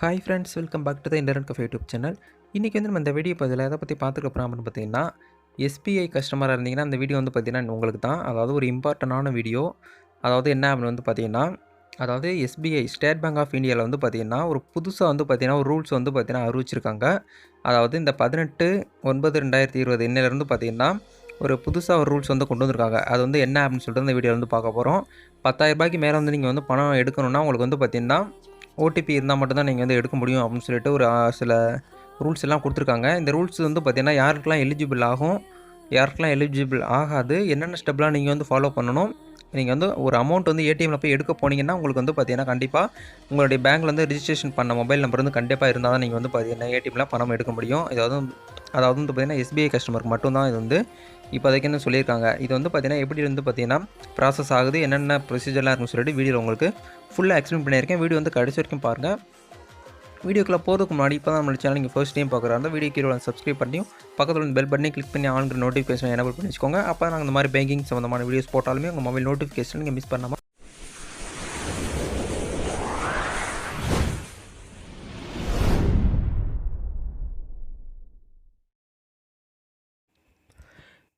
Hi friends welcome back to the internet cafe YouTube channel இன்றைக்கி வந்து நம்ம இந்த வீடியோ பதில் எதை பற்றி பார்த்துக்க போகிறோம் அப்படின்னு பார்த்தீங்கன்னா எஸ்பிஐ கஸ்டமராக இருந்தீங்கன்னா அந்த வீடியோ வந்து பார்த்தீங்கன்னா உங்களுக்கு தான். அதாவது ஒரு இம்பார்ட்டண்டான வீடியோ அதாவது என்ன அப்படின்னு வந்து பார்த்தீங்கன்னா அதாவது எஸ்பிஐ ஸ்டேட் பேங்க் ஆஃப் இந்தியாவில் வந்து பார்த்தீங்கன்னா ஒரு புதுசாக வந்து பார்த்தீங்கன்னா ஒரு ரூல்ஸ் வந்து பார்த்தீங்கன்னா அறிவிச்சிருக்காங்க. அதாவது இந்த பதினெட்டு ஒன்பது ரெண்டாயிரத்தி இருபது இன்னிலேருந்து பார்த்தீங்கன்னா ஒரு புதுசாக ஒரு ரூல்ஸ் வந்து கொண்டு வந்திருக்காங்க. அது வந்து என்ன அப்படின்னு சொல்லிட்டு இந்த வீடியோ வந்து பார்க்க போகிறோம் பத்தாயிரரூபாய்க்கு மேலே வந்து நீங்கள் வந்து பணம் எடுக்கணும்னா உங்களுக்கு வந்து பார்த்தீங்கன்னா ஓடிபி இருந்தால் மட்டும்தான் நீங்கள் வந்து எடுக்க முடியும் அப்படின்னு சொல்லிட்டு ஒரு சில ரூல்ஸ் எல்லாம் கொடுத்துருக்காங்க. இந்த ரூல்ஸ் வந்து பார்த்தீங்கன்னா யாருக்கெல்லாம் எலிஜிபிள் ஆகும் யாருக்கெல்லாம் எலிஜிபிள் ஆகாது என்னென்ன ஸ்டெப்லாம் நீங்கள் வந்து ஃபாலோ பண்ணணும் நீங்கள் வந்து ஒரு அமௌண்ட் வந்து ஏடிஎம்மில் போய் எடுக்க போனீங்கன்னா உங்களுக்கு வந்து பார்த்தீங்கன்னா கண்டிப்பாக உங்களுடைய பேங்க்கில் வந்து ரிஜிஸ்ட்ரேஷன் பண்ண மொபைல் நம்பர் வந்து கண்டிப்பாக இருந்தால் தான் நீங்கள் வந்து பார்த்தீங்கன்னா ஏடிஎம்மில் பணம் எடுக்க முடியும். இதாவது அதாவது வந்து பார்த்தீங்கன்னா எஸ்பிஐ கஸ்டமருக்கு மட்டும்தான் இது வந்து இப்போதைக்குன்னு சொல்லியிருக்காங்க? இது வந்து பார்த்தீங்கன்னா எப்படி வந்து பார்த்தீங்கன்னா ப்ராசஸ் ஆகுது என்னென்ன ப்ரொசீஜர்லாம் இருக்குன்னு சொல்லிட்டு வீடியோவில் உங்களுக்கு ஃபுல்லாக எக்ஸ்பிளைன் பண்ணியிருக்கேன். வீடியோ வந்து கடைசி வரைக்கும் பாருங்கள் வீடியோக்குள்ளே போகிறதுக்கு முன்னாடி இப்போ தான் நம்மளோட சேனல் நீங்கள் ஃபஸ்ட் டைம் பார்க்குறாங்க அந்த வீடியோ கீழே சப்ஸ்கிரைப் பண்ணியும் பக்கத்தில் வந்து பெல் பண்ணி கிளிக் பண்ணி ஆன்கிற நோட்டிஃபிகேஷன் எனபிள் பண்ணி வச்சுக்கோங்க. அப்போ நாங்கள் இந்த மாதிரி பேங்கிங் சம்மந்தமான வீடியோஸ் போட்டாலுமே உங்கள் மொபைல் நோட்டிஃபிகேஷன் நீங்கள் மிஸ் பண்ணாமல்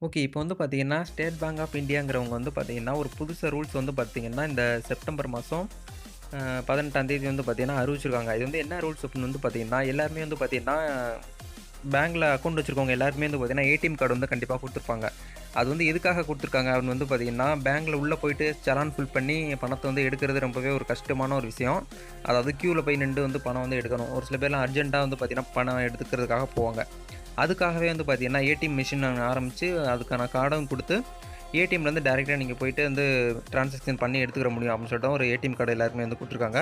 ஓகே இப்போ வந்து பார்த்தீங்கன்னா ஸ்டேட் பேங்க் ஆஃப் இந்தியாங்கிறவங்க வந்து பார்த்தீங்கன்னா ஒரு புதுசாக ரூல்ஸ் வந்து பார்த்தீங்கன்னா இந்த செப்டம்பர் மாதம் பதினெட்டாம் தேதி வந்து பார்த்தீங்கன்னா அறிவிச்சிருக்காங்க. இது வந்து என்ன ரூல்ஸ் அப்படின்னு வந்து பார்த்தீங்கன்னா எல்லாருமே வந்து பார்த்தீங்கன்னா பேங்க்கில் அக்கௌண்ட் வச்சுருக்கவங்க எல்லாருமே வந்து பார்த்திங்கன்னா ஏடிஎம் கார்டு வந்து கண்டிப்பாக கொடுத்துருப்பாங்க. அது வந்து எதுக்காக கொடுத்துருக்காங்க அப்படின்னு வந்து பார்த்தீங்கன்னா பேங்க்கில் உள்ளே போயிட்டு சலான் ஃபில் பண்ணி பணத்தை வந்து எடுக்கிறது ரொம்பவே ஒரு கஷ்டமான ஒரு விஷயம். அதாவது க்யூவில் போய் நின்று வந்து பணம் வந்து எடுக்கணும். ஒரு சில பேர்லாம் அர்ஜென்ட்டாக வந்து பார்த்தீங்கன்னா பணம் எடுத்துக்கிறதுக்காக போவாங்க. அதுக்காகவே வந்து பார்த்தீங்கன்னா ஏடிஎம் மிஷின் நாங்கள் ஆரம்பித்து அதுக்கான கார்டும் கொடுத்து ஏடிஎம்லேருந்து டேரெக்டாக நீங்கள் போயிட்டு வந்து ட்ரான்சாக்ஷன் பண்ணி எடுத்துக்கிற முடியும் அப்படின்னு சொல்லிட்டு ஒரு ஏடிஎம் கார்டு எல்லாருக்குமே வந்து கொடுத்துருக்காங்க.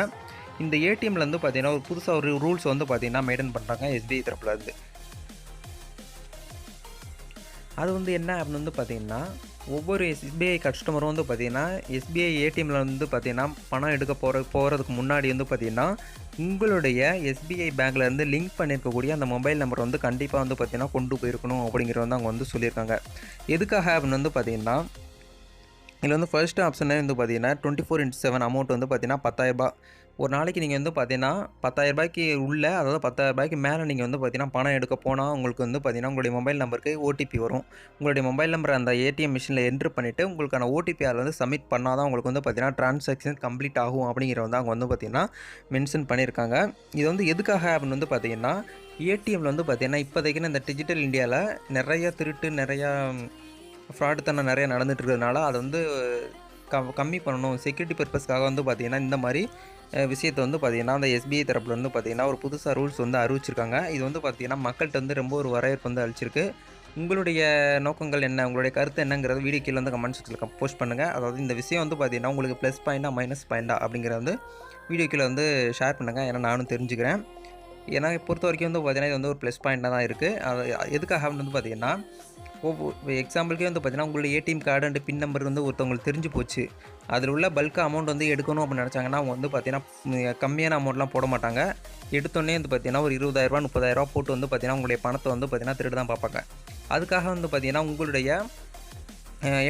இந்த ஏடிஎம்லேருந்து வந்து பார்த்தீங்கன்னா ஒரு புதுசாக ஒரு ரூல்ஸ் வந்து பார்த்தீங்கன்னா மெயின்டைன் பண்ணுறாங்க எஸ்பிஐ தரப்புலேருந்து அது வந்து என்ன அப்படின்னு வந்து பார்த்தீங்கன்னா ஒவ்வொரு எஸ்பிஐ கஸ்டமரும் வந்து பார்த்தீங்கன்னா எஸ்பிஐ ஏடிஎம்மில் வந்து பார்த்தீங்கன்னா பணம் எடுக்க போகிற போகிறதுக்கு முன்னாடி வந்து பார்த்தீங்கன்னா உங்களுடைய எஸ்பிஐ பேங்க்லேருந்து லிங்க் பண்ணியிருக்கக்கூடிய அந்த மொபைல் நம்பர் வந்து கண்டிப்பாக வந்து பார்த்தீங்கன்னா கொண்டு போயிருக்கணும் அப்படிங்கிறது வந்து அவங்க வந்து சொல்லியிருக்காங்க. எதுக்காக அப்படின்னு வந்து பார்த்தீங்கன்னா இதில் வந்து ஃபர்ஸ்ட் ஆப்ஷனே வந்து பார்த்தீங்கன்னா twenty four into seven amount வந்து பார்த்தீங்கன்னா பத்தாயிரரூபா ஒரு நாளைக்கு நீங்கள் வந்து பார்த்தீங்கன்னா பத்தாயிரரூபாய்க்கு உள்ள அதாவது பத்தாயிரரூபாய்க்கு மேலே நீங்கள் வந்து பார்த்தீங்கன்னா பணம் எடுக்க போனால் உங்களுக்கு வந்து பார்த்தீங்கன்னா உங்களுடைய மொபைல் நம்பருக்கு ஓடிபி வரும். உங்களுடைய மொபைல் நம்பர் அந்த ஏடிஎம் மிஷினில் என்ட்ரு பண்ணிவிட்டு உங்களுக்கான ஓடிபி அதில் வந்து சப்மிட் பண்ணால் தான் உங்களுக்கு வந்து பார்த்தீங்கன்னா ட்ரான்சாக்ஷன் கம்ப்ளீட் ஆகும் அப்படிங்கிற வந்து அவங்க வந்து பார்த்தீங்கன்னா மென்ஷன் பண்ணியிருக்காங்க இது வந்து எதுக்காக அப்படின்னு வந்து பார்த்தீங்கன்னா ஏடிஎம்மில் வந்து பார்த்தீங்கன்னா இப்போதைக்குன்னு இந்த டிஜிட்டல் இந்தியாவில் நிறையா திருட்டு நிறையா ஃப்ராடு தானே நிறையா நடந்துட்டு இருக்கிறதுனால அதை வந்து க கம்மி பண்ணணும். செக்யூரிட்டி பர்பஸ்க்காக வந்து பார்த்திங்கன்னா இந்த மாதிரி விஷயத்தை வந்து பார்த்திங்கன்னா அந்த எஸ்பிஐ தரப்புல வந்து பார்த்திங்கன்னா ஒரு புதுசாக ரூல்ஸ் வந்து அறிவிச்சிருக்காங்க. இது வந்து பார்த்திங்கன்னா மக்கள்கிட்ட வந்து ரொம்ப ஒரு வரவேற்பு வந்து அழிச்சிருக்கு உங்களுடைய நோக்கங்கள் என்ன? உங்களுடைய கருத்து என்னங்கிறது வீடியோ கீழே வந்து கமெண்ட் செக்ஷனில் போஸ்ட் பண்ணுங்கள் அதாவது இந்த விஷயம் வந்து பார்த்திங்கன்னா உங்களுக்கு ப்ளஸ் பாயிண்டா மைனஸ் பாயிண்டா அப்படிங்கிறத வந்து வீடியோ கீழே வந்து ஷேர் பண்ணுங்கள் ஏன்னா நானும் தெரிஞ்சுக்கிறேன். ஏன்னா பொறுத்த வரைக்கும் வந்து பார்த்தீங்கன்னா இது வந்து ஒரு ப்ளஸ் பாயிண்ட்டாக தான் இருக்குது அது எதுக்காக வந்து பார்த்தீங்கன்னா ஒவ்வொரு எக்ஸாம்பிளுக்கே வந்து பார்த்தீங்கன்னா உங்களுடைய ATM card and PIN number வந்து ஒருத்தவங்களுக்கு தெரிஞ்சு போச்சு. அதில் உள்ள பல்க் அமௌண்ட் வந்து எடுக்கணும் அப்படின்னு நினச்சாங்கன்னா அவங்க வந்து பார்த்தீங்கன்னா கம்மியான அமௌண்ட்லாம் போட மாட்டாங்க. எடுத்தோடனே வந்து பார்த்தீங்கன்னா ஒரு இருபதாயிரரூபா முப்பதாயிரரூபா போட்டு வந்து பார்த்தீங்கன்னா உங்களுடைய பணத்தை வந்து பார்த்தீங்கன்னா திருட்டு தான் பார்ப்பாங்க. அதுக்காக வந்து பார்த்தீங்கன்னா உங்களுடைய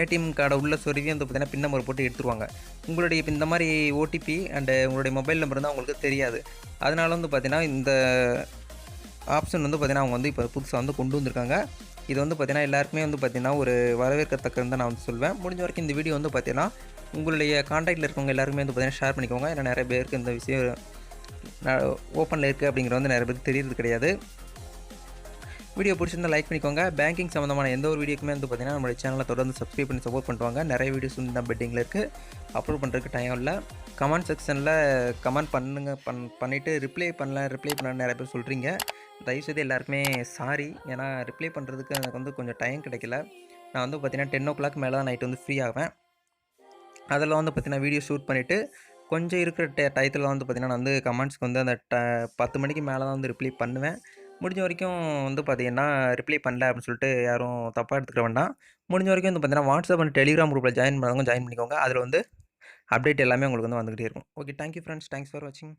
ஏடிஎம் கார்டை உள்ள சொருவி வந்து பார்த்தீங்கன்னா பின் நம்பர் போட்டு எடுத்துருவாங்க. உங்களுடைய இப்போ இந்த மாதிரி ஓடிபி அண்டு உங்களுடைய மொபைல் நம்பர் தான் உங்களுக்கு தெரியாது. அதனால வந்து பார்த்திங்கன்னா இந்த ஆப்ஷன் வந்து பார்த்திங்கன்னா அவங்க வந்து இப்போ புதுசாக வந்து கொண்டு வந்திருக்காங்க. இது வந்து பார்த்திங்கன்னா எல்லாருக்குமே வந்து பார்த்திங்கன்னா ஒரு வரவேற்கத்தக்கன்னு தான் நான் வந்து சொல்வேன். முடிஞ்ச வரைக்கும் இந்த வீடியோ வந்து பார்த்தீங்கன்னா உங்களுடைய காண்டாக்டில் இருக்கவங்க எல்லாருமே வந்து பார்த்திங்கன்னா ஷேர் பண்ணிக்கோங்க. ஏன்னா நிறைய பேருக்கு இந்த விஷயம் ஓப்பனில் இருக்குது அப்படிங்கிறது வந்து நிறைய பேருக்கு தெரியறது கிடையாது. வீடியோ பிடிச்சிருந்தா லைக் பண்ணிக்கோங்க. பேங்கிங் சம்மந்தமான எந்த ஒரு வீடியோக்குமே வந்து பார்த்தீங்கன்னா நம்மளுடைய சேனலை தொடர்ந்து சப்ஸ்கிரைப் பண்ணி சப்போர்ட் பண்ணுவாங்க நிறைய வீடியோஸ் வந்து நம்ம பெட்டிங்கில் இருக்குது அப்லோட் பண்ணுறதுக்கு டைம் இல்லை. கமெண்ட் செக்ஷனில் கமெண்ட் பண்ணுங்க பண் பண்ணிவிட்டு ரிப்ளை பண்ணல ரிப்ளை பண்ண நிறைய பேர் சொல்கிறீங்க தயவுசெய்து எல்லாருக்குமே சாரி ஏன்னா ரிப்ளை பண்ணுறதுக்கு எனக்கு வந்து கொஞ்சம் டைம் கிடைக்கல. நான் வந்து பார்த்திங்கன்னா டென் ஓ கிளாக் மேலே தான் நைட் வந்து ஃப்ரீ ஆவேன். அதில் வந்து பார்த்திங்கன்னா வீடியோ ஷூட் பண்ணிவிட்டு கொஞ்சம் இருக்கிற டே டயத்தில் வந்து பார்த்திங்கன்னா நான் வந்து கமெண்ட்ஸ்க்கு வந்து அந்த ட பத்து மணிக்கு மேலே தான் வந்து ரிப்ளை பண்ணுவேன். முடிஞ்ச வரைக்கும் வந்து பார்த்தீங்கன்னா ரிப்ளை பண்ணல அப்படின்னு சொல்லிட்டு யாரும் தப்பாக எடுத்துக்க வேண்டாம். முடிஞ்ச வரைக்கும் வந்து பார்த்தீங்கன்னா வாட்ஸ்அப் அண்ட் டெலிகிராம் குரூப்பில் ஜாயின் பண்ணுறவங்க ஜாயின் பண்ணிக்கோங்க. அதில் வந்து அப்டேட் எல்லாமே உங்களுக்கு வந்து வந்துகிட்டே இருக்கும். Okay thank you friends thanks for வாட்சிங்